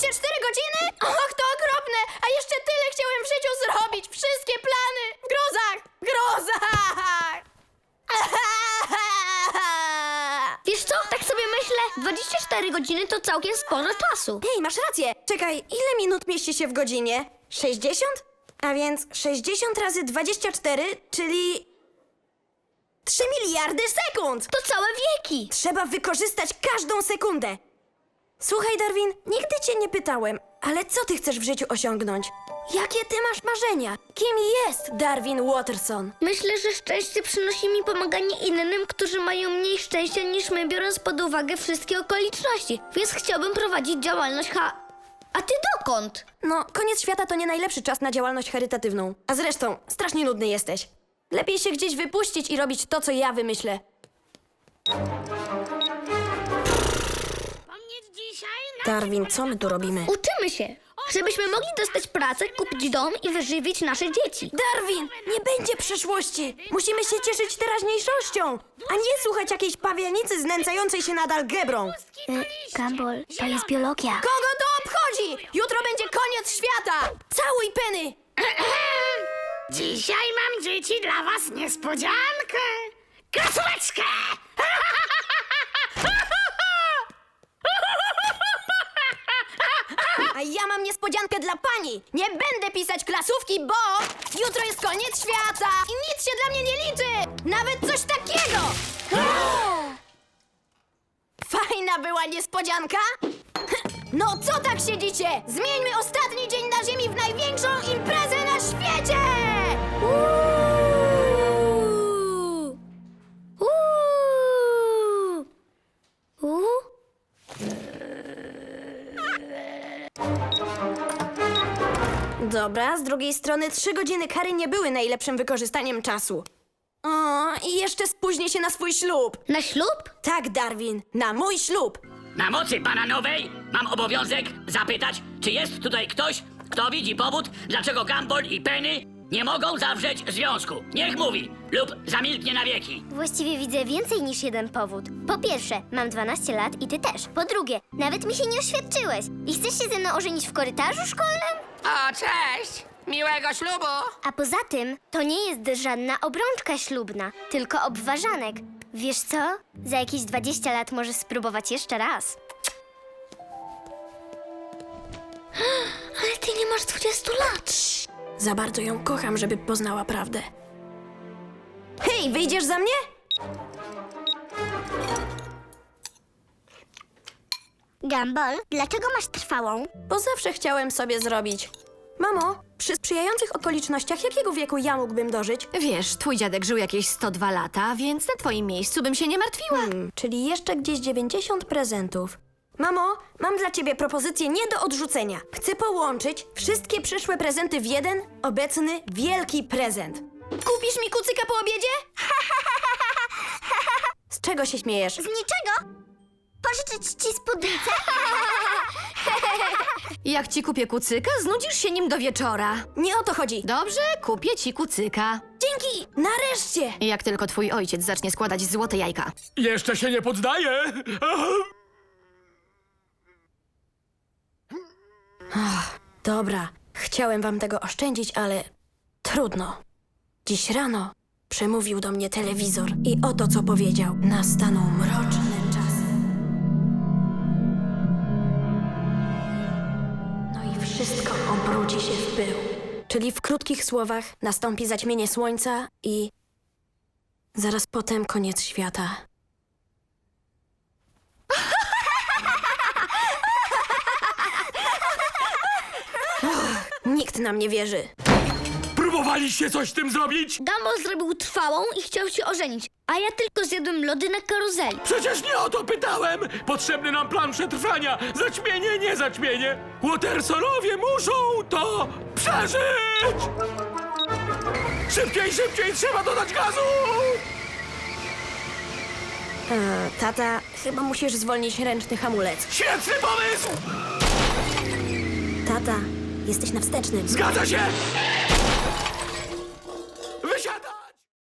24 godziny? Och, to okropne! A jeszcze tyle chciałem w życiu zrobić! Wszystkie plany! W grozach! W grozach! Wiesz co? Tak sobie myślę, 24 godziny to całkiem sporo czasu. Hej, masz rację! Czekaj, ile minut mieści się w godzinie? 60? A więc 60 razy 24, czyli... 3 miliardy sekund! To całe wieki. Trzeba wykorzystać każdą sekundę. Słuchaj, Darwin, nigdy cię nie pytałem, ale co ty chcesz w życiu osiągnąć? Jakie ty masz marzenia? Kim jest Darwin Watterson? Myślę, że szczęście przynosi mi pomaganie innym, którzy mają mniej szczęścia niż my, biorąc pod uwagę wszystkie okoliczności. Więc chciałbym prowadzić działalność ha... A ty dokąd? No, koniec świata to nie najlepszy czas na działalność charytatywną. A zresztą, strasznie nudny jesteś. Lepiej się gdzieś wypuścić i robić to, co ja wymyślę. Darwin, co my tu robimy? Uczymy się, żebyśmy mogli dostać pracę, kupić dom i wyżywić nasze dzieci. Darwin, nie będzie przeszłości! Musimy się cieszyć teraźniejszością, a nie słuchać jakiejś pawianicy znęcającej się nad algebrą. Gumball, to jest biologia. Kogo to obchodzi? Jutro będzie koniec świata! Całuj Penny! Dzisiaj mam dzieci dla was niespodziankę. Krasóweczkę! Ja mam niespodziankę dla pani! Nie będę pisać klasówki, bo jutro jest koniec świata i nic się dla mnie nie liczy! Nawet coś takiego! Fajna była niespodzianka? No co tak siedzicie? Zmieńmy ostatni dzień na Ziemi w największą Dobra, z drugiej strony trzy godziny kary nie były najlepszym wykorzystaniem czasu. O, i jeszcze spóźnię się na swój ślub. Na ślub? Tak, Darwin, na mój ślub. Na mocy pana nowej mam obowiązek zapytać, czy jest tutaj ktoś, kto widzi powód, dlaczego Gumball i Penny nie mogą zawrzeć związku. Niech mówi lub zamilknie na wieki. Właściwie widzę więcej niż jeden powód. Po pierwsze, mam 12 lat i ty też. Po drugie, nawet mi się nie oświadczyłeś. I chcesz się ze mną ożenić w korytarzu szkolnym? O, cześć! Miłego ślubu! A poza tym, to nie jest żadna obrączka ślubna, tylko obważanek. Wiesz co? Za jakieś 20 lat możesz spróbować jeszcze raz. Ale ty nie masz 20 lat. Za bardzo ją kocham, żeby poznała prawdę. Hej, wyjdziesz za mnie? Gumball, dlaczego masz trwałą? Bo zawsze chciałem sobie zrobić. Mamo, przy sprzyjających okolicznościach jakiego wieku ja mógłbym dożyć? Wiesz, twój dziadek żył jakieś 102 lata, więc na twoim miejscu bym się nie martwiła. Hmm, czyli jeszcze gdzieś 90 prezentów. Mamo, mam dla ciebie propozycję nie do odrzucenia. Chcę połączyć wszystkie przyszłe prezenty w jeden, obecny, wielki prezent. Kupisz mi kucyka po obiedzie? Z czego się śmiejesz? Z niczego? Pożyczyć ci spódnicę? Jak ci kupię kucyka, znudzisz się nim do wieczora. Nie o to chodzi. Dobrze, kupię ci kucyka. Dzięki! Nareszcie! Jak tylko twój ojciec zacznie składać złote jajka. Jeszcze się nie poddaję! Dobra, chciałem wam tego oszczędzić, ale trudno. Dziś rano przemówił do mnie telewizor i oto co powiedział. Nastaną mroczne Czyli w krótkich słowach nastąpi zaćmienie słońca i zaraz potem koniec świata. Och, Nikt nam nie wierzy. Próbowaliście coś z tym zrobić? Gumball zrobił trwałą i chciał się ożenić, a ja tylko zjadłem lody na karuzeli. Przecież nie o to pytałem! Potrzebny nam plan przetrwania! Zaćmienie, nie zaćmienie! Watersonowie muszą to przeżyć! Szybciej, szybciej! Trzeba dodać gazu! E, tata, chyba musisz zwolnić ręczny hamulec. Świetny pomysł! Tata, jesteś na wstecznym. Zgadza się!